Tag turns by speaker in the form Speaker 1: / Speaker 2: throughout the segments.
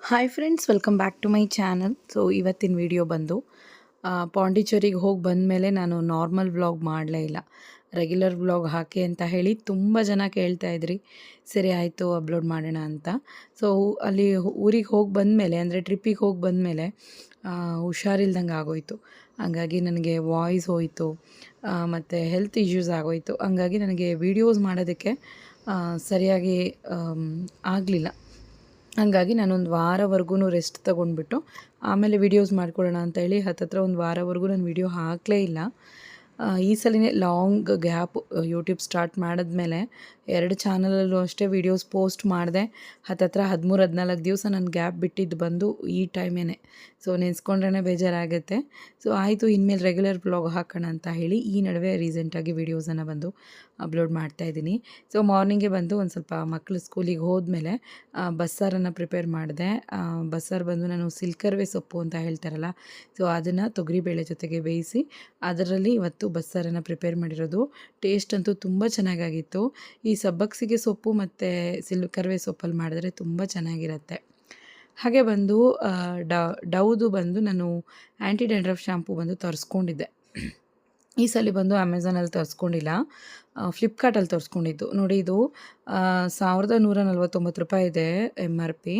Speaker 1: Hi friends welcome back to my channel so ಇವತ್ತಿನ video ಬಂದು ಪಾಂಡಿಚೇರಿಗೆ ಹೋಗಿ ಬಂದಮೇಲೆ ನಾನು ನಾರ್ಮಲ್ ವ್ಲಾಗ್ ಮಾಡಲೇ ಇಲ್ಲ. ರೆಗ್ಯುಲರ್ ವ್ಲಾಗ್ ಹಾಕಿ ಅಂತ ಹೇಳಿ ತುಂಬ ಜನ ಕೇಳ್ತಾ ಇದ್ರಿ. ಸರಿ ಆಯಿತು ಅಪ್ಲೋಡ್ ಮಾಡೋಣ ಅಂತ. ಸೊ ಅಲ್ಲಿ ಊರಿಗೆ ಹೋಗಿ ಬಂದಮೇಲೆ, ಅಂದರೆ ಟ್ರಿಪ್ಪಿಗೆ ಹೋಗಿ ಬಂದಮೇಲೆ ಹುಷಾರಿಲ್ದಂಗೆ ಆಗೋಯ್ತು. ಹಂಗಾಗಿ ನನಗೆ ವಾಯ್ಸ್ ಹೋಯಿತು ಮತ್ತು ಹೆಲ್ತ್ ಇಶ್ಯೂಸ್ ಆಗೋಯಿತು. ಹಂಗಾಗಿ ನನಗೆ ವೀಡಿಯೋಸ್ ಮಾಡೋದಕ್ಕೆ ಸರಿಯಾಗಿ ಆಗಲಿಲ್ಲ. ಹಾಗಾಗಿ ನಾನೊಂದು ವಾರವರೆಗೂ ರೆಸ್ಟ್ ತೊಗೊಂಡ್ಬಿಟ್ಟು ಆಮೇಲೆ ವೀಡಿಯೋಸ್ ಮಾಡ್ಕೊಳ್ಳೋಣ ಅಂತ ಹೇಳಿ ಹತ್ತತ್ರ ಒಂದು ವಾರವರೆಗೂ ನಾನು ವೀಡಿಯೋ ಹಾಕಲೇ ಇಲ್ಲ. ಈ ಸಲನೇ ಲಾಂಗ್ ಗ್ಯಾಪ್ ಯೂಟ್ಯೂಬ್ ಸ್ಟಾರ್ಟ್ ಮಾಡಿದ್ಮೇಲೆ ಎರಡು ಚಾನಲಲ್ಲೂ ಅಷ್ಟೇ ವೀಡಿಯೋಸ್ ಪೋಸ್ಟ್ ಮಾಡಿದೆ. ಹತ್ತತ್ರ ಹದಿಮೂರು, ಹದಿನಾಲ್ಕು ದಿವಸ ನಾನು ಗ್ಯಾಪ್ ಬಿಟ್ಟಿದ್ದು ಬಂದು ಈ ಟೈಮೇನೆ ಸೊ ನೆನೆಸ್ಕೊಂಡ್ರೇ ಬೇಜಾರಾಗುತ್ತೆ. ಸೊ ಆಯಿತು, ಇನ್ಮೇಲೆ ರೆಗ್ಯುಲರ್ ಬ್ಲಾಗ್ ಹಾಕೋಣ ಅಂತ ಹೇಳಿ ಈ ನಡುವೆ ರೀಸೆಂಟಾಗಿ ವೀಡಿಯೋಸನ್ನು ಬಂದು ಅಪ್ಲೋಡ್ ಮಾಡ್ತಾ ಇದ್ದೀನಿ. ಸೊ, ಮಾರ್ನಿಂಗೆ ಬಂದು ಒಂದು ಸ್ವಲ್ಪ ಮಕ್ಕಳು ಸ್ಕೂಲಿಗೆ ಹೋದ್ಮೇಲೆ ಬಸ್ಸಾರನ್ನು ಪ್ರಿಪೇರ್ ಮಾಡಿದೆ. ಬಸ್ಸಾರು ಬಂದು ನಾನು ಸಿಲ್ಕರ್ವೆ ಸೊಪ್ಪು ಅಂತ ಹೇಳ್ತಾರಲ್ಲ, ಸೊ, ಅದನ್ನು ತೊಗರಿಬೇಳೆ ಜೊತೆಗೆ ಬೇಯಿಸಿ, ಅದರಲ್ಲಿ ಇವತ್ತು ಬಸ್ಸಾರನ್ನು ಪ್ರಿಪೇರ್ ಮಾಡಿರೋದು. ಟೇಸ್ಟ್ ಅಂತೂ ತುಂಬ ಚೆನ್ನಾಗಾಗಿತ್ತು. ಈ ಸಬ್ಬಕ್ಸಿಗೆ ಸೊಪ್ಪು ಮತ್ತು ಸಿಲ್ಕರ್ವೆ ಸೊಪ್ಪಲ್ಲಿ ಮಾಡಿದ್ರೆ ತುಂಬ ಚೆನ್ನಾಗಿರುತ್ತೆ. ಹಾಗೆ ಬಂದು ಡೌದು ಬಂದು ನಾನು ಆ್ಯಂಟಿ ಡ್ಯಾಂಡ್ರಫ್ ಶಾಂಪು ಬಂದು ತರಿಸ್ಕೊಂಡಿದ್ದೆ. ಈ ಸಲ ಬಂದು ಅಮೆಝಾನಲ್ಲಿ ತರಿಸ್ಕೊಂಡಿಲ್ಲ. ಫ್ಲಿಪ್ಕಾರ್ಟಲ್ಲಿ ತರಿಸ್ಕೊಂಡಿದ್ದು. ನೋಡಿ ಇದು ಸಾವಿರದ ನೂರ ನಲ್ವತ್ತೊಂಬತ್ತು ರೂಪಾಯಿ ಇದೆ ಎಂ ಆರ್ ಪಿ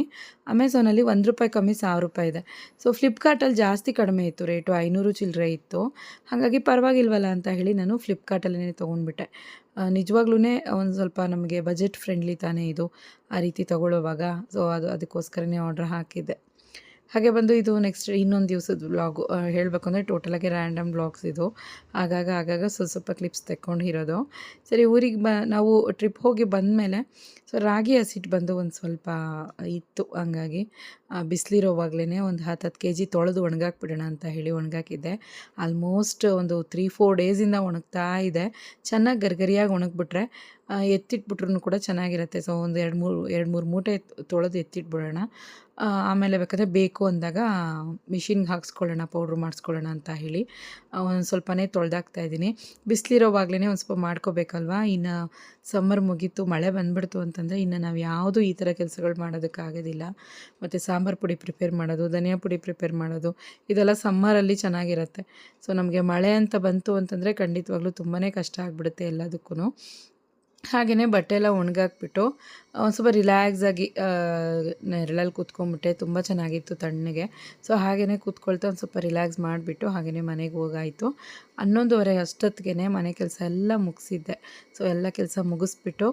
Speaker 1: ಅಮೆಝಾನಲ್ಲಿ ಒಂದು ರೂಪಾಯಿ ಕಮ್ಮಿ ಸಾವಿರ ರೂಪಾಯಿ ಇದೆ. ಸೊ ಫ್ಲಿಪ್ಕಾರ್ಟಲ್ಲಿ ಜಾಸ್ತಿ ಕಡಿಮೆ ಇತ್ತು ರೇಟು ಐನೂರು ಚಿಲ್ಲರೆ ಇತ್ತು. ಹಾಗಾಗಿ ಪರವಾಗಿಲ್ವಲ್ಲ ಅಂತ ಹೇಳಿ ನಾನು ಫ್ಲಿಪ್ಕಾರ್ಟಲ್ಲೇ ತೊಗೊಂಡ್ಬಿಟ್ಟೆ. ನಿಜವಾಗ್ಲೂ ಒಂದು ಸ್ವಲ್ಪ ನಮಗೆ ಬಜೆಟ್ ಫ್ರೆಂಡ್ಲಿ ತಾನೇ ಇದು ಆ ರೀತಿ ತೊಗೊಳ್ಳೋವಾಗ. ಸೊ ಅದು, ಅದಕ್ಕೋಸ್ಕರನೇ ಆರ್ಡ್ರ್ ಹಾಕಿದ್ದೆ. ಹಾಗೆ ಬಂದು ಇದು ನೆಕ್ಸ್ಟ್ ಇನ್ನೊಂದು ದಿವಸದ ವ್ಲಾಗು ಹೇಳಬೇಕು ಅಂದರೆ ಟೋಟಲಾಗಿ ರ್ಯಾಂಡಮ್ ಬ್ಲಾಗ್ಸ್ ಇದು. ಆಗಾಗ ಆಗಾಗ ಸ್ವಲ್ಪ ಸ್ವಲ್ಪ ಕ್ಲಿಪ್ಸ್ ತೆಕ್ಕೊಂಡು ಇರೋದು. ಸರಿ, ಊರಿಗೆ ಬ, ನಾವು ಟ್ರಿಪ್ ಹೋಗಿ ಬಂದ ಮೇಲೆ ಸೊ ರಾಗಿ ಹಸಿಟ್ಟು ಬಂದು ಒಂದು ಸ್ವಲ್ಪ ಇತ್ತು ಹಂಗಾಗಿ ಬಿಸಿಲಿರೋವಾಗ್ಲೇ ಒಂದು ಹತ್ತು ಹತ್ತು ಕೆ ಜಿ ತೊಳೆದು ಒಣಗಾಕ್ಬಿಡೋಣ ಅಂತ ಹೇಳಿ ಒಣಗಾಕಿದ್ದೆ. ಆಲ್ಮೋಸ್ಟ್ ಒಂದು ತ್ರೀ ಫೋರ್ ಡೇಸಿಂದ ಒಣಗ್ತಾ ಇದೆ. ಚೆನ್ನಾಗಿ ಗರ್ಗರಿಯಾಗಿ ಒಣಗಿಬಿಟ್ರೆ ಎತ್ತಿಟ್ಬಿಟ್ರು ಕೂಡ ಚೆನ್ನಾಗಿರುತ್ತೆ. ಸೊ ಒಂದು ಎರಡು ಮೂರು ಎರಡು ಮೂರು ಮೂಟೆ ತೊಳೆದು ಎತ್ತಿಟ್ಬಿಡೋಣ. ಆಮೇಲೆ ಬೇಕಾದರೆ ಬೇಕು ಅಂದಾಗ ಮಿಷಿನ್ಗೆ ಹಾಕ್ಸ್ಕೊಳ್ಳೋಣ, ಪೌಡ್ರ್ ಮಾಡಿಸ್ಕೊಳ್ಳೋಣ ಅಂತ ಹೇಳಿ. ಒಂದು ಸ್ವಲ್ಪನೇ ತೊಳೆದಾಗ್ತಾ ಇದ್ದೀನಿ. ಬಿಸಿಲಿರೋವಾಗ್ಲೇ ಒಂದು ಸ್ವಲ್ಪ ಮಾಡ್ಕೋಬೇಕಲ್ವಾ? ಇನ್ನು ಸಮ್ಮರ್ ಮುಗೀತು, ಮಳೆ ಬಂದ್ಬಿಡ್ತು ಅಂತಂದರೆ ಇನ್ನು ನಾವು ಯಾವುದು ಈ ಥರ ಕೆಲಸಗಳು ಮಾಡೋದಕ್ಕಾಗೋದಿಲ್ಲ ಮತ್ತು ಸಾಂಬಾರು ಪುಡಿ ಪ್ರಿಪೇರ್ ಮಾಡೋದು, ಧನಿಯಾ ಪುಡಿ ಪ್ರಿಪೇರ್ ಮಾಡೋದು, ಇದೆಲ್ಲ ಸಮ್ಮರಲ್ಲಿ ಚೆನ್ನಾಗಿರುತ್ತೆ. ಸೊ ನಮಗೆ ಮಳೆ ಅಂತ ಬಂತು ಅಂತಂದರೆ ಖಂಡಿತವಾಗ್ಲೂ ತುಂಬಾ ಕಷ್ಟ ಆಗಿಬಿಡುತ್ತೆ ಎಲ್ಲದಕ್ಕೂ ಹಾಗೆಯೇ ಬಟ್ಟೆ ಎಲ್ಲ ಒಣಗಾಕ್ಬಿಟ್ಟು ಒಂದು ಸ್ವಲ್ಪ ರಿಲ್ಯಾಕ್ಸ್ ಆಗಿ ನೆರಳಲ್ಲಿ ಕೂತ್ಕೊಂಡ್ಬಿಟ್ಟೆ, ತುಂಬ ಚೆನ್ನಾಗಿತ್ತು ತಣ್ಣಗೆ. ಸೊ ಹಾಗೆಯೇ ಕೂತ್ಕೊಳ್ತಾ ಒಂದು ಸ್ವಲ್ಪ ರಿಲ್ಯಾಕ್ಸ್ ಮಾಡಿಬಿಟ್ಟು ಹಾಗೆಯೇ ಮನೆಗೆ ಹೋಗಾಯಿತು. ಹನ್ನೊಂದುವರೆ ಅಷ್ಟೊತ್ತಿಗೆ ಮನೆ ಕೆಲಸ ಎಲ್ಲ ಮುಗಿಸಿದ್ದೆ. ಸೊ ಎಲ್ಲ ಕೆಲಸ ಮುಗಿಸ್ಬಿಟ್ಟು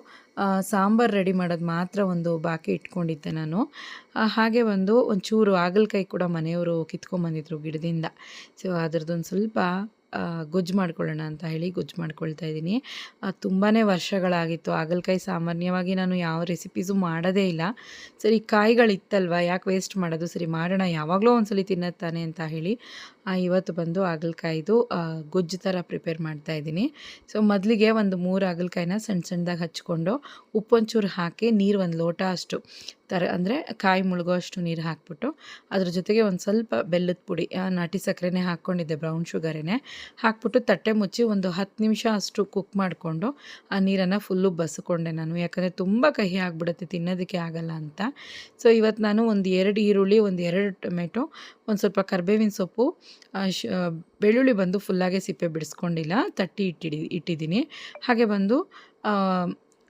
Speaker 1: ಸಾಂಬಾರು ರೆಡಿ ಮಾಡೋದು ಮಾತ್ರ ಒಂದು ಬಾಕಿ ಇಟ್ಕೊಂಡಿದ್ದೆ ನಾನು. ಹಾಗೆ ಒಂದು ಒಂಚೂರು ಹಾಗಲಕಾಯಿ ಕೂಡ ಮನೆಯವರು ಕಿತ್ಕೊಂಬಂದಿದ್ರು ಗಿಡದಿಂದ. ಸೊ ಅದ್ರದ್ದೊಂದು ಸ್ವಲ್ಪ ಗೊಜ್ಜು ಮಾಡ್ಕೊಳ್ಳೋಣ ಅಂತ ಹೇಳಿ ಗೊಜ್ಜು ಮಾಡ್ಕೊಳ್ತಾ ಇದ್ದೀನಿ. ತುಂಬಾ ವರ್ಷಗಳಾಗಿತ್ತು. ಹಾಗಲಕಾಯಿ ಸಾಮಾನ್ಯವಾಗಿ ನಾನು ಯಾವ ರೆಸಿಪೀಸು ಮಾಡೋದೇ ಇಲ್ಲ. ಸರಿ, ಕಾಯಿಗಳಿತ್ತಲ್ವ? ಯಾಕೆ ವೇಸ್ಟ್ ಮಾಡೋದು? ಸರಿ, ಮಾಡೋಣ. ಯಾವಾಗಲೂ ಒಂದ್ಸಲಿ ತಿನ್ನತ್ತಾನೆ ತಾನೆ ಅಂತ ಹೇಳಿ ಇವತ್ತು ಬಂದು ಹಾಗಲಕಾಯ್ದು ಗೊಜ್ಜು ಥರ ಪ್ರಿಪೇರ್ ಮಾಡ್ತಾ ಇದ್ದೀನಿ. ಸೊ ಮೊದಲಿಗೆ ಒಂದು ಮೂರು ಹಾಗಲಕಾಯಿನ ಸಣ್ಣ ಸಣ್ಣದಾಗಿ ಹಚ್ಕೊಂಡು ಉಪ್ಪೊಂಚೂರು ಹಾಕಿ ನೀರು ಒಂದು ಲೋಟ ಅಷ್ಟು ಥರ ಅಂದರೆ ಕಾಯಿ ಮುಳುಗೋ ಅಷ್ಟು ನೀರು ಹಾಕ್ಬಿಟ್ಟು, ಅದ್ರ ಜೊತೆಗೆ ಒಂದು ಸ್ವಲ್ಪ ಬೆಲ್ಲದ ಪುಡಿ ನಾಟಿ ಸಕ್ಕರೆನೇ ಹಾಕ್ಕೊಂಡಿದ್ದೆ ಬ್ರೌನ್ ಶುಗರೇನೆ ಹಾಕ್ಬಿಟ್ಟು ತಟ್ಟೆ ಮುಚ್ಚಿ ಒಂದು ಹತ್ತು ನಿಮಿಷ ಅಷ್ಟು ಕುಕ್ ಮಾಡಿಕೊಂಡು ಆ ನೀರನ್ನು ಫುಲ್ಲು ಬಸ್ಕೊಂಡೆ ನಾನು. ಯಾಕಂದರೆ ತುಂಬ ಕಹಿ ಆಗಿಬಿಡುತ್ತೆ, ತಿನ್ನೋದಕ್ಕೆ ಆಗಲ್ಲ ಅಂತ. ಸೊ ಇವತ್ತು ನಾನು ಒಂದು ಎರಡು ಈರುಳ್ಳಿ, ಒಂದು ಎರಡು ಟೊಮೆಟೊ, ಒಂದು ಸ್ವಲ್ಪ ಕರ್ಬೇವಿನ ಸೊಪ್ಪು ಬೆಳ್ಳುಳ್ಳಿ ಬಂದು ಫುಲ್ಲಾಗೆ ಸಿಪ್ಪೆ ಬಿಡಿಸ್ಕೊಂಡಿಲ್ಲ, ತಟ್ಟಿ ಇಟ್ಟಿಡಿ, ಇಟ್ಟಿದ್ದೀನಿ. ಹಾಗೆ ಬಂದು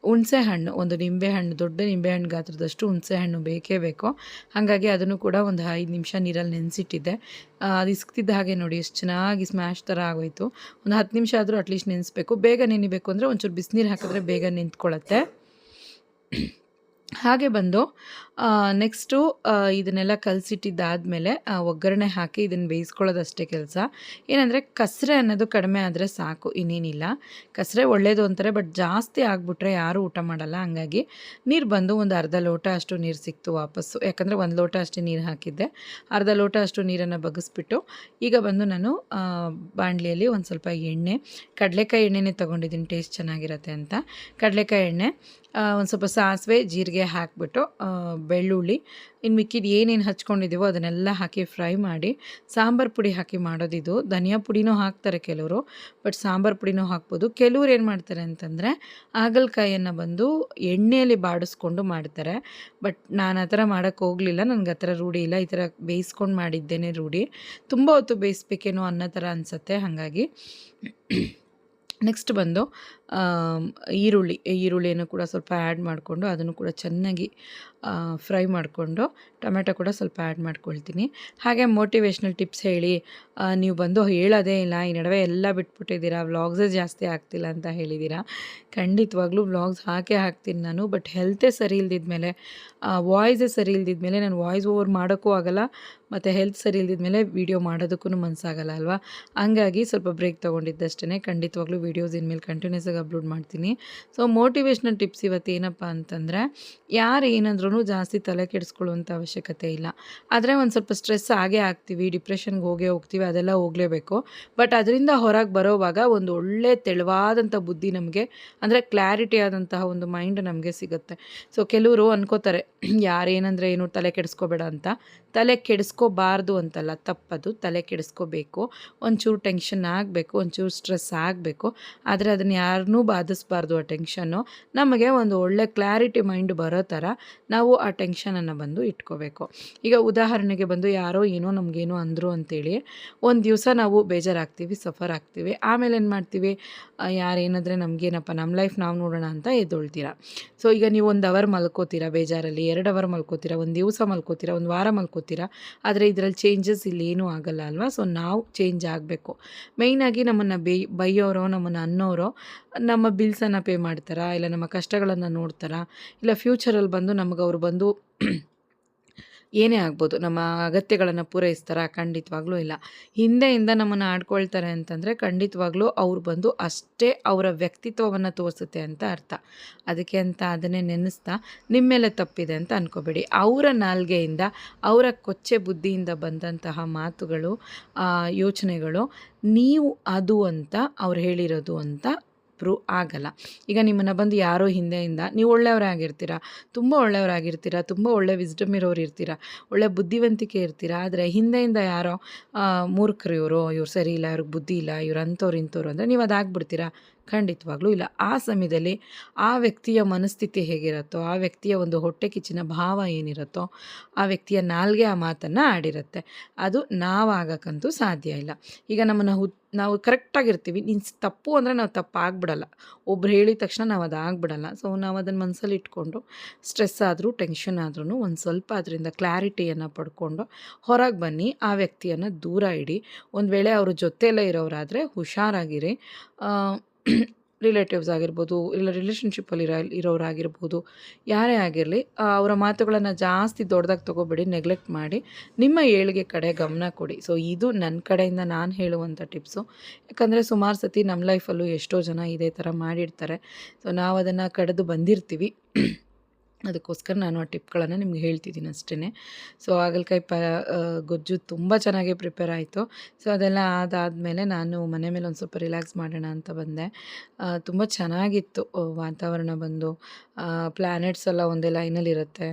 Speaker 1: ಹುಣಸೆ ಹಣ್ಣು, ಒಂದು ನಿಂಬೆ ಹಣ್ಣು, ದೊಡ್ಡ ನಿಂಬೆ ಹಣ್ಣು ಗಾತ್ರದಷ್ಟು ಹುಣಸೆ ಹಣ್ಣು ಬೇಕೇ ಬೇಕು. ಹಾಗಾಗಿ ಅದನ್ನು ಕೂಡ ಒಂದು ಐದು ನಿಮಿಷ ನೀರಲ್ಲಿ ನೆನೆಸಿಟ್ಟಿದ್ದೆ. ಅದು ಇಸ್ಕ್ತಿದ್ದ ಹಾಗೆ ನೋಡಿ, ಎಷ್ಟು ಚೆನ್ನಾಗಿ ಸ್ಮ್ಯಾಶ್ ಥರ ಆಗೋಯಿತು. ಒಂದು ಹತ್ತು ನಿಮಿಷ ಆದರೂ ಅಟ್ಲೀಸ್ಟ್ ನೆನೆಸ್ಬೇಕು. ಬೇಗ ನೆನಿಬೇಕು ಅಂದರೆ ಒಂಚೂರು ಬಿಸಿನೀರು ಹಾಕಿದ್ರೆ ಬೇಗ ನಿಂತ್ಕೊಳ್ಳುತ್ತೆ ಹಾಗೆ ಬಂದು ನೆಕ್ಸ್ಟು ಇದನ್ನೆಲ್ಲ ಕಲಸಿಟ್ಟಿದ್ದಾದಮೇಲೆ ಒಗ್ಗರಣೆ ಹಾಕಿ ಇದನ್ನು ಬೇಯಿಸ್ಕೊಳ್ಳೋದಷ್ಟೇ ಕೆಲಸ. ಏನಂದರೆ, ಕಸರೆ ಅನ್ನೋದು ಕಡಿಮೆ ಆದರೆ ಸಾಕು, ಇನ್ನೇನಿಲ್ಲ. ಕಸರೆ ಒಳ್ಳೆಯದು ಅಂತಾರೆ ಬಟ್ ಜಾಸ್ತಿ ಆಗಿಬಿಟ್ರೆ ಯಾರೂ ಊಟ ಮಾಡಲ್ಲ, ಹಾಗಾಗಿ ನೀರು ಬಂದು ಒಂದು ಅರ್ಧ ಲೋಟ ಅಷ್ಟು ನೀರು ಸಿಕ್ತು ವಾಪಸ್ಸು. ಯಾಕಂದರೆ ಒಂದು ಲೋಟ ಅಷ್ಟೇ ನೀರು ಹಾಕಿದ್ದೆ. ಅರ್ಧ ಲೋಟ ಅಷ್ಟು ನೀರನ್ನು ಬಗ್ಗಿಸ್ಬಿಟ್ಟು ಈಗ ಬಂದು ನಾನು ಬಾಣಲಿಯಲ್ಲಿ ಒಂದು ಸ್ವಲ್ಪ ಎಣ್ಣೆ, ಕಡಲೆಕಾಯಿ ಎಣ್ಣೆನೇ ತೊಗೊಂಡಿದ್ದೀನಿ ಟೇಸ್ಟ್ ಚೆನ್ನಾಗಿರುತ್ತೆ ಅಂತ. ಕಡಲೆಕಾಯಿ ಎಣ್ಣೆ ಒಂದು ಸ್ವಲ್ಪ ಸಾಸಿವೆ, ಜೀರಿಗೆ ಹಾಕಿಬಿಟ್ಟು ಬೆಳ್ಳುಳ್ಳಿ ಇನ್ನು ಮಿಕ್ಕಿದ್ದು ಏನೇನು ಹಚ್ಕೊಂಡಿದ್ದೀವೋ ಅದನ್ನೆಲ್ಲ ಹಾಕಿ ಫ್ರೈ ಮಾಡಿ, ಸಾಂಬಾರು ಪುಡಿ ಹಾಕಿ ಮಾಡೋದಿದು. ಧನಿಯಾ ಪುಡಿನೂ ಹಾಕ್ತಾರೆ ಕೆಲವರು, ಬಟ್ ಸಾಂಬಾರು ಪುಡಿನೂ ಹಾಕ್ಬೋದು. ಕೆಲವ್ರು ಏನು ಮಾಡ್ತಾರೆ ಅಂತಂದರೆ ಹಾಗಲಕಾಯಿಯನ್ನು ಬಂದು ಎಣ್ಣೆಯಲ್ಲಿ ಬಾಡಿಸ್ಕೊಂಡು ಮಾಡ್ತಾರೆ. ಬಟ್ ನಾನು ಆ ಥರ ಮಾಡೋಕ್ಕೆ ಹೋಗಲಿಲ್ಲ, ನನಗೆ ಆ ಥರ ರೂಢಿ ಇಲ್ಲ. ಈ ಥರ ಬೇಯಿಸ್ಕೊಂಡು ಮಾಡಿದ್ದೇನೆ ರೂಢಿ. ತುಂಬ ಹೊತ್ತು ಬೇಯಿಸ್ಬೇಕೇನೋ ಅನ್ನೋ ಥರ ಅನಿಸುತ್ತೆ, ಹಾಗಾಗಿ. ನೆಕ್ಸ್ಟ್ ಬಂದು ಈರುಳ್ಳಿ, ಈರುಳ್ಳಿಯನ್ನು ಕೂಡ ಸ್ವಲ್ಪ ಆ್ಯಡ್ ಮಾಡಿಕೊಂಡು ಅದನ್ನು ಕೂಡ ಚೆನ್ನಾಗಿ ಫ್ರೈ ಮಾಡಿಕೊಂಡು ಟೊಮೆಟೊ ಕೂಡ ಸ್ವಲ್ಪ ಆ್ಯಡ್ ಮಾಡ್ಕೊಳ್ತೀನಿ. ಹಾಗೆ ಮೋಟಿವೇಶ್ನಲ್ ಟಿಪ್ಸ್ ಹೇಳಿ ನೀವು ಬಂದು ಹೇಳೋದೇ ಇಲ್ಲ, ಈ ನಡುವೆ ಎಲ್ಲ ಬಿಟ್ಬಿಟ್ಟಿದ್ದೀರಾ ವ್ಲಾಗ್ಸೇ ಜಾಸ್ತಿ ಆಗ್ತಿಲ್ಲ ಅಂತ ಹೇಳಿದ್ದೀರಾ, ಖಂಡಿತವಾಗ್ಲೂ ವ್ಲಾಗ್ಸ್ ಹಾಕೇ ಹಾಕ್ತೀನಿ ನಾನು ಬಟ್ ಹೆಲ್ತೇ ಸರಿ ಇಲ್ದಿದ್ಮೇಲೆ ವಾಯ್ಸೇ ಸರಿ ಇಲ್ದಿದ್ಮೇಲೆ ನಾನು ವಾಯ್ಸ್ ಓವರ್ ಮಾಡೋಕ್ಕೂ ಆಗಲ್ಲ, ಮತ್ತು ಹೆಲ್ತ್ ಸರಿ ಇಲ್ದಿದ್ಮೇಲೆ ವೀಡಿಯೋ ಮಾಡೋದಕ್ಕೂ ಮನಸ್ಸಾಗಲ್ಲ ಅಲ್ವಾ? ಹಂಗಾಗಿ ಸ್ವಲ್ಪ ಬ್ರೇಕ್ ತೊಗೊಂಡಿದ್ದಷ್ಟೇ ಖಂಡಿತವಾಗ್ಲೂ ವೀಡಿಯೋಸ್ ಇನ್ಮೇಲೆ ಕಂಟಿನ್ಯೂಸ್ ಆಗಿ ಅಪ್ಲೋಡ್ ಮಾಡ್ತೀನಿ. ಸೊ ಮೋಟಿವೇಶ್ನಲ್ ಟಿಪ್ಸ್ ಇವತ್ತು ಏನಪ್ಪ ಅಂತಂದರೆ, ಯಾರು ಏನಂದ್ರೂ ಜಾಸ್ತಿ ತಲೆ ಕೆಡಿಸ್ಕೊಳ್ಳುವಂಥ ಅವಶ್ಯಕತೆ ಇಲ್ಲ. ಆದರೆ ಒಂದು ಸ್ವಲ್ಪ ಸ್ಟ್ರೆಸ್ ಆಗೇ ಆಗ್ತೀವಿ ಡಿಪ್ರೆಷನ್ಗೆ ಹೋಗೇ ಹೋಗ್ತೀವಿ, ಅದೆಲ್ಲ ಹೋಗಲೇಬೇಕು. ಬಟ್ ಅದರಿಂದ ಹೊರಗೆ ಬರೋವಾಗ ಒಂದು ಒಳ್ಳೆ ತೆಳುವಾದಂಥ ಬುದ್ಧಿ ನಮಗೆ, ಅಂದರೆ ಕ್ಲಾರಿಟಿ ಆದಂತಹ ಒಂದು ಮೈಂಡ್ ನಮಗೆ ಸಿಗುತ್ತೆ. ಸೊ ಕೆಲವರು ಅನ್ಕೋತಾರೆ ಯಾರೇನಂದರೆ ಏನು ತಲೆ ಕೆಡಿಸ್ಕೋಬೇಡ ಅಂತ. ತಲೆ ಕೆಡಿಸ್ಕೋಬಾರ್ದು ಅಂತಲ್ಲ, ತಪ್ಪದು. ತಲೆ ಕೆಡಿಸ್ಕೋಬೇಕು. ಒಂಚೂರು ಟೆನ್ಷನ್ ಆಗಬೇಕು, ಒಂಚೂರು ಸ್ಟ್ರೆಸ್ ಆಗಬೇಕು. ಆದರೆ ಅದನ್ನು ಯಾರನ್ನೂ ಬಾಧಿಸ್ಬಾರ್ದು ಆ ಟೆನ್ಷನ್ನು. ನಮಗೆ ಒಂದು ಒಳ್ಳೆ ಕ್ಲಾರಿಟಿ ಮೈಂಡ್ ಬರೋ ಥರ ನಾವು ಆ ಟೆನ್ಷನನ್ನು ಬಂದು ಇಟ್ಕೋಬೇಕು. ಈಗ ಉದಾಹರಣೆಗೆ ಬಂದು ಯಾರೋ ಏನೋ ನಮಗೇನೋ ಅಂದರು ಅಂತೇಳಿ ಒಂದು ದಿವಸ ನಾವು ಬೇಜಾರಾಗ್ತೀವಿ ಸಫರ್ ಆಗ್ತೀವಿ ಆಮೇಲೆ ಏನು ಮಾಡ್ತೀವಿ? ಯಾರೇನಾದರೆ ನಮಗೇನಪ್ಪ ನಮ್ಮ ಲೈಫ್ ನಾವು ನೋಡೋಣ ಅಂತ ಎದ್ದೊಳ್ತೀರ? ಸೊ, ಈಗ ನೀವು ಒಂದು ಅವರ್ ಮಲ್ಕೋತೀರಾ ಬೇಜಾರಲ್ಲಿ, ಎರಡು ಅವರ್ ಮಲ್ಕೋತೀರಾ, ಒಂದು ದಿವಸ ಮಲ್ಕೋತೀರಾ, ಒಂದು ವಾರ ಮಲ್ಕೋತೀರಾ? ಆದರೆ ಇದರಲ್ಲಿ ಚೇಂಜಸ್ ಇಲ್ಲಿ ಏನೂ ಆಗಲ್ಲ ಅಲ್ವಾ? ಸೊ ನಾವು ಚೇಂಜ್ ಆಗಬೇಕು. ಮೇಯ್ನಾಗಿ ನಮ್ಮನ್ನು ಬೈ, ಬೈಯೋರೋ, ನಮ್ಮನ್ನು ಅನ್ನೋರೋ ನಮ್ಮ ಬಿಲ್ಸನ್ನು ಪೇ ಮಾಡ್ತಾರಾ? ಇಲ್ಲ ನಮ್ಮ ಕಷ್ಟಗಳನ್ನು ನೋಡ್ತಾರಾ? ಇಲ್ಲ ಫ್ಯೂಚರಲ್ಲಿ ಬಂದು ನಮಗೆ ಅವರು ಬಂದು ಏನೇ ಆಗ್ಬೋದು, ನಮ್ಮ ಅಗತ್ಯಗಳನ್ನು ಪೂರೈಸ್ತಾರಾ? ಖಂಡಿತವಾಗ್ಲೂ ಇಲ್ಲ. ಹಿಂದೆಯಿಂದ ನಮ್ಮನ್ನು ಆಡ್ಕೊಳ್ತಾರೆ ಅಂತಂದರೆ ಖಂಡಿತವಾಗ್ಲೂ ಅವ್ರು ಬಂದು ಅಷ್ಟೇ ಅವರ ವ್ಯಕ್ತಿತ್ವವನ್ನು ತೋರಿಸುತ್ತೆ ಅಂತ ಅರ್ಥ. ಅದಕ್ಕೆ ಅಂತ ಅದನ್ನೇ ನೆನೆಸ್ತಾ ನಿಮ್ಮೆಲ್ಲ ತಪ್ಪಿದೆ ಅಂತ ಅನ್ಕೋಬೇಡಿ. ಅವರ ನಾಲ್ಗೆಯಿಂದ ಅವರ ಕೊಚ್ಚೆ ಬುದ್ಧಿಯಿಂದ ಬಂದಂತಹ ಮಾತುಗಳು ಯೋಚನೆಗಳು, ನೀವು ಅದು ಅಂತ ಅವ್ರು ಹೇಳಿರೋದು ಅಂತ ಪ್ರೂವ್ ಆಗಲ್ಲ. ಈಗ ನಿಮ್ಮನ್ನು ಬಂದು ಯಾರೋ ಹಿಂದೆಯಿಂದ, ನೀವು ಒಳ್ಳೆಯವರಾಗಿರ್ತೀರ? ತುಂಬ ಒಳ್ಳೆಯವರಾಗಿರ್ತೀರ? ತುಂಬ ಒಳ್ಳೆ ವಿಸ್ಡಮ್ ಇರೋರು ಇರ್ತೀರ? ಒಳ್ಳೆ ಬುದ್ಧಿವಂತಿಕೆ ಇರ್ತೀರ? ಆದರೆ ಹಿಂದೆಯಿಂದ ಯಾರೋ ಮೂರ್ಖರು ಇವರು, ಇವ್ರು ಸರಿ ಇಲ್ಲ, ಇವ್ರಿಗೆ ಬುದ್ಧಿ ಇಲ್ಲ, ಇವ್ರು ಅಂಥವ್ರು, ಇಂಥವ್ರು ಅಂದರೆ ನೀವು ಅದಾಗ್ಬಿಡ್ತೀರಾ? ಖಂಡಿತವಾಗ್ಲೂ ಇಲ್ಲ. ಆ ಸಮಯದಲ್ಲಿ ಆ ವ್ಯಕ್ತಿಯ ಮನಸ್ಥಿತಿ ಹೇಗಿರುತ್ತೋ, ಆ ವ್ಯಕ್ತಿಯ ಒಂದು ಹೊಟ್ಟೆ ಕಿಚ್ಚಿನ ಭಾವ ಏನಿರುತ್ತೋ, ಆ ವ್ಯಕ್ತಿಯ ನಾಲ್ಗೆ ಆ ಮಾತನ್ನು ಆಡಿರುತ್ತೆ. ಅದು ನಾವಾಗಕ್ಕಂತೂ ಸಾಧ್ಯ ಇಲ್ಲ. ಈಗ ನಮ್ಮನ್ನು ಹು ನಾವು ಕರೆಕ್ಟಾಗಿರ್ತೀವಿ. ನೀನು ತಪ್ಪು ಅಂದರೆ ನಾವು ತಪ್ಪು ಆಗ್ಬಿಡಲ್ಲ ಒಬ್ರು ಹೇಳಿದ ತಕ್ಷಣ ನಾವು ಅದು ಆಗ್ಬಿಡಲ್ಲ. ಸೊ, ನಾವು ಅದನ್ನು ಮನಸ್ಸಲ್ಲಿ ಇಟ್ಕೊಂಡು ಸ್ಟ್ರೆಸ್ ಆದರೂ, ಟೆನ್ಷನ್ ಆದ್ರೂ ಒಂದು ಸ್ವಲ್ಪ ಅದರಿಂದ ಕ್ಲಾರಿಟಿಯನ್ನು ಪಡ್ಕೊಂಡು ಹೊರಗೆ ಬನ್ನಿ, ಆ ವ್ಯಕ್ತಿಯನ್ನು ದೂರ ಇಡಿ. ಒಂದು ವೇಳೆ ಅವ್ರ ಜೊತೆಯಲ್ಲೇ ಇರೋರಾದರೆ ಹುಷಾರಾಗಿರಿ. ರಿಲೇಟಿವ್ಸ್ ಆಗಿರ್ಬೋದು, ಇಲ್ಲ ರಿಲೇಷನ್ಶಿಪ್ಪಲ್ಲಿ ಇರೋ, ಇರೋರಾಗಿರ್ಬೋದು, ಯಾರೇ ಆಗಿರಲಿ ಅವರ ಮಾತುಗಳನ್ನು ಜಾಸ್ತಿ ದೊಡ್ಡದಾಗಿ ತೊಗೋಬೇಡಿ ನೆಗ್ಲೆಕ್ಟ್ ಮಾಡಿ, ನಿಮ್ಮ ಏಳಿಗೆ ಕಡೆ ಗಮನ ಕೊಡಿ. ಸೊ ಇದು ನನ್ನ ಕಡೆಯಿಂದ ನಾನು ಹೇಳುವಂಥ ಟಿಪ್ಸು. ಯಾಕಂದರೆ ಸುಮಾರು ಸತಿ ನಮ್ಮ ಲೈಫಲ್ಲೂ ಎಷ್ಟೋ ಜನ ಇದೇ ಥರ ಮಾಡಿರ್ತಾರೆ. ಸೊ ನಾವು ಅದನ್ನು ಕಡಿದು ಬಂದಿರ್ತೀವಿ. ಅದಕ್ಕೋಸ್ಕರ ನಾನು ಆ ಟಿಪ್ಗಳನ್ನು ನಿಮ್ಗೆ ಹೇಳ್ತಿದ್ದೀನಿ ಅಷ್ಟೇ ಸೊ, ಹಾಗಲ್ಕಾಯಿ ಪ ಗೊಜ್ಜು ತುಂಬ ಚೆನ್ನಾಗಿ ಪ್ರಿಪೇರ್ ಆಯಿತು. ಸೊ, ಅದೆಲ್ಲ ಅದಾದಮೇಲೆ ನಾನು ಮನೆ ಮೇಲೆ ಒಂದು ಸ್ವಲ್ಪ ರಿಲ್ಯಾಕ್ಸ್ ಮಾಡೋಣ ಅಂತ ಬಂದೆ. ತುಂಬ ಚೆನ್ನಾಗಿತ್ತು ವಾತಾವರಣ ಬಂದು. ಪ್ಲ್ಯಾನೆಟ್ಸ್ ಎಲ್ಲ ಒಂದೇ ಲೈನಲ್ಲಿರುತ್ತೆ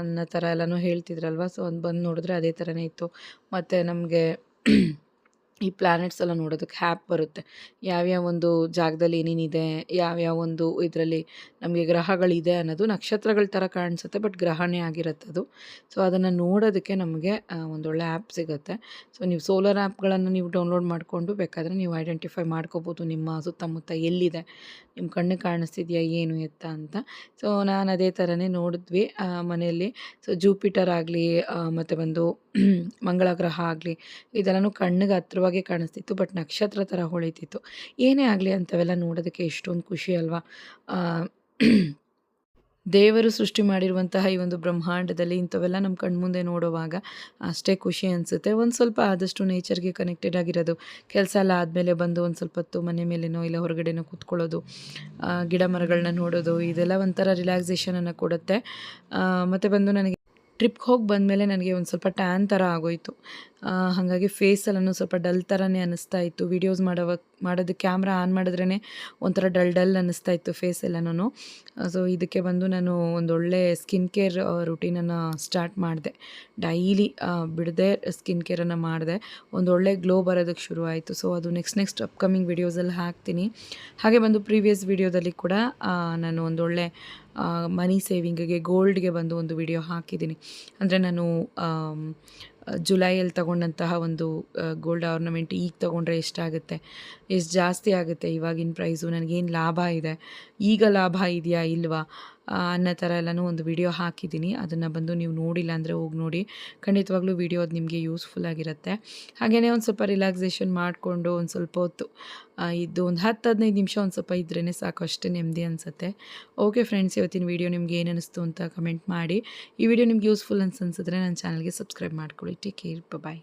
Speaker 1: ಅನ್ನೋ ಥರ ಎಲ್ಲನೂ ಹೇಳ್ತಿದ್ರಲ್ವ? ಸೊ ಒಂದು ಬಂದು ನೋಡಿದ್ರೆ ಅದೇ ಥರನೇ ಇತ್ತು. ಮತ್ತು ನಮಗೆ ಈ ಪ್ಲ್ಯಾನೆಟ್ಸ್ ಎಲ್ಲ ನೋಡೋದಕ್ಕೆ ಹ್ಯಾಪ್ ಬರುತ್ತೆ. ಯಾವ್ಯಾವ ಒಂದು ಜಾಗದಲ್ಲಿ ಏನೇನಿದೆ, ಯಾವ್ಯಾವ ಒಂದು ಇದರಲ್ಲಿ ನಮಗೆ ಗ್ರಹಗಳಿದೆ ಅನ್ನೋದು ನಕ್ಷತ್ರಗಳ ಥರ ಕಾಣಿಸುತ್ತೆ, ಬಟ್ ಗ್ರಹಣೆ ಆಗಿರುತ್ತೆ ಅದು. ಸೊ, ಅದನ್ನು ನೋಡೋದಕ್ಕೆ ನಮಗೆ ಒಂದೊಳ್ಳೆ ಆ್ಯಪ್ ಸಿಗುತ್ತೆ. ಸೊ, ನೀವು ಸೋಲಾರ್ ಆ್ಯಪ್ಗಳನ್ನು ನೀವು ಡೌನ್ಲೋಡ್ ಮಾಡಿಕೊಂಡು ಬೇಕಾದರೆ ನೀವು ಐಡೆಂಟಿಫೈ ಮಾಡ್ಕೋಬೋದು. ನಿಮ್ಮ ಸುತ್ತಮುತ್ತ ಎಲ್ಲಿದೆ, ನಿಮ್ಮ ಕಣ್ಣಿಗೆ ಕಾಣಿಸ್ತಿದೆಯಾ, ಏನು ಎತ್ತ ಅಂತ. ಸೊ, ನಾನು ಅದೇ ಥರನೇ ನೋಡಿದ್ವಿ ಮನೆಯಲ್ಲಿ. ಸೊ ಜೂಪಿಟರ್ ಆಗಲಿ ಮತ್ತು ಬಂದು ಮಂಗಳ ಗ್ರಹ ಆಗಲಿ, ಇದೆಲ್ಲನೂ ಕಣ್ಣಿಗೆ ಹತ್ರವಾಗೇ ಕಾಣಿಸ್ತಿತ್ತು, ಬಟ್ ನಕ್ಷತ್ರ ಥರ ಹೊಳಿತಿತ್ತು. ಏನೇ ಆಗಲಿ ಅಂಥವೆಲ್ಲ ನೋಡೋದಕ್ಕೆ ಎಷ್ಟೊಂದು ಖುಷಿ ಅಲ್ವಾ? ದೇವರು ಸೃಷ್ಟಿ ಮಾಡಿರುವಂತಹ ಈ ಒಂದು ಬ್ರಹ್ಮಾಂಡದಲ್ಲಿ ಇಂಥವೆಲ್ಲ ನಮ್ಮ ಕಣ್ಮುಂದೆ ನೋಡುವಾಗ ಅಷ್ಟೇ ಖುಷಿ ಅನಿಸುತ್ತೆ. ಒಂದು ಸ್ವಲ್ಪ ಆದಷ್ಟು ನೇಚರ್ಗೆ ಕನೆಕ್ಟೆಡ್ ಆಗಿರೋದು, ಕೆಲಸ ಎಲ್ಲ ಆದಮೇಲೆ ಬಂದು ಒಂದು ಸ್ವಲ್ಪ ಹೊತ್ತು ಮನೆ ಮೇಲೇನೋ ಇಲ್ಲ ಹೊರಗಡೆನೋ ಕೂತ್ಕೊಳ್ಳೋದು ಗಿಡ ಮರಗಳನ್ನ ನೋಡೋದು, ಇದೆಲ್ಲ ಒಂಥರ ರಿಲ್ಯಾಕ್ಸೇಷನನ್ನು ಕೊಡುತ್ತೆ. ಮತ್ತು ಬಂದು ನನಗೆ ಟ್ರಿಪ್ಗೆ ಹೋಗಿ ಬಂದಮೇಲೆ ನನಗೆ ಒಂದು ಸ್ವಲ್ಪ ಟ್ಯಾನ್ ಥರ ಆಗೋಯಿತು. ಹಾಗಾಗಿ ಫೇಸಲ್ಲೂ ಸ್ವಲ್ಪ ಡಲ್ ಥರನೇ ಅನ್ನಿಸ್ತಾ ಇತ್ತು. ವೀಡಿಯೋಸ್ ಮಾಡೋವಾಗ ಮಾಡೋದು ಕ್ಯಾಮ್ರಾ ಆನ್ ಮಾಡಿದ್ರೇ ಒಂಥರ ಡಲ್ ಡಲ್ ಅನ್ನಿಸ್ತಾ ಇತ್ತು ಫೇಸ್ ಎಲ್ಲನೂ ಸೊ ಇದಕ್ಕೆ ಬಂದು ನಾನು ಒಂದೊಳ್ಳೆ ಸ್ಕಿನ್ ಕೇರ್ ರುಟೀನನ್ನು ಸ್ಟಾರ್ಟ್ ಮಾಡಿದೆ. ಡೈಲಿ ಬಿಡದೆ ಸ್ಕಿನ್ ಕೇರನ್ನು ಮಾಡಿದೆ. ಒಂದೊಳ್ಳೆ ಗ್ಲೋ ಬರೋದಕ್ಕೆ ಶುರು ಆಯಿತು. ಸೊ ಅದು ನೆಕ್ಸ್ಟ್ ನೆಕ್ಸ್ಟ್ ಅಪ್ಕಮಿಂಗ್ ವೀಡಿಯೋಸಲ್ಲಿ ಹಾಕ್ತೀನಿ. ಹಾಗೆ ಬಂದು ಪ್ರೀವಿಯಸ್ ವೀಡಿಯೋದಲ್ಲಿ ಕೂಡ ನಾನು ಒಂದೊಳ್ಳೆ ಮನಿ ಸೇವಿಂಗಿಗೆ ಗೋಲ್ಡ್ಗೆ ಬಂದು ಒಂದು ವಿಡಿಯೋ ಹಾಕಿದ್ದೀನಿ. ಅಂದರೆ ನಾನು ಜುಲೈಯಲ್ಲಿ ತಗೊಂಡಂತಹ ಒಂದು ಗೋಲ್ಡ್ ಆರ್ನಮೆಂಟ್ ಈಗ ತೊಗೊಂಡ್ರೆ ಎಷ್ಟಾಗುತ್ತೆ ಎಷ್ಟು ಜಾಸ್ತಿ ಆಗುತ್ತೆ? ಇವಾಗಿನ ಪ್ರೈಸು ನನಗೇನು ಲಾಭ ಇದೆ? ಈಗ ಲಾಭ ಇದೆಯಾ, ಇಲ್ವಾ? ಅನ್ನೋ ಥರ ಎಲ್ಲನೂ ಒಂದು ವಿಡಿಯೋ ಹಾಕಿದ್ದೀನಿ. ಅದನ್ನು ಬಂದು ನೀವು ನೋಡಿಲ್ಲ ಅಂದರೆ ಹೋಗಿ ನೋಡಿ. ಖಂಡಿತವಾಗ್ಲೂ ವಿಡಿಯೋ ಅದು ನಿಮಗೆ ಯೂಸ್ಫುಲ್ ಆಗಿರುತ್ತೆ. ಹಾಗೆಯೇ ಒಂದು ಸ್ವಲ್ಪ ರಿಲ್ಯಾಕ್ಸೇಷನ್ ಮಾಡಿಕೊಂಡು ಒಂದು ಸ್ವಲ್ಪ ಹೊತ್ತು ಇದ್ದು ಇದು ಒಂದು ಹತ್ತು ಹದಿನೈದು ನಿಮಿಷ ಒಂದು ಸ್ವಲ್ಪ ಇದ್ರೇ ಸಾಕು, ಅಷ್ಟೇ ನೆಮ್ಮದಿ ಅನಿಸುತ್ತೆ. ಓಕೆ ಫ್ರೆಂಡ್ಸ್ ಇವತ್ತಿನ ವಿಡಿಯೋ ನಿಮ್ಗೆ ಏನು ಅನಿಸ್ತು ಅಂತ ಕಮೆಂಟ್ ಮಾಡಿ. ಈ ವಿಡಿಯೋ ನಿಮ್ಗೆ ಯೂಸ್ಫುಲ್ ಅನ್ಸ್ ಅನ್ಸಿದ್ರೆ ನನ್ನ ಚಾನಲ್ಗೆ ಸಬ್ಸ್ಕ್ರೈಬ್ ಮಾಡ್ಕೊಳ್ಳಿ. Take care bye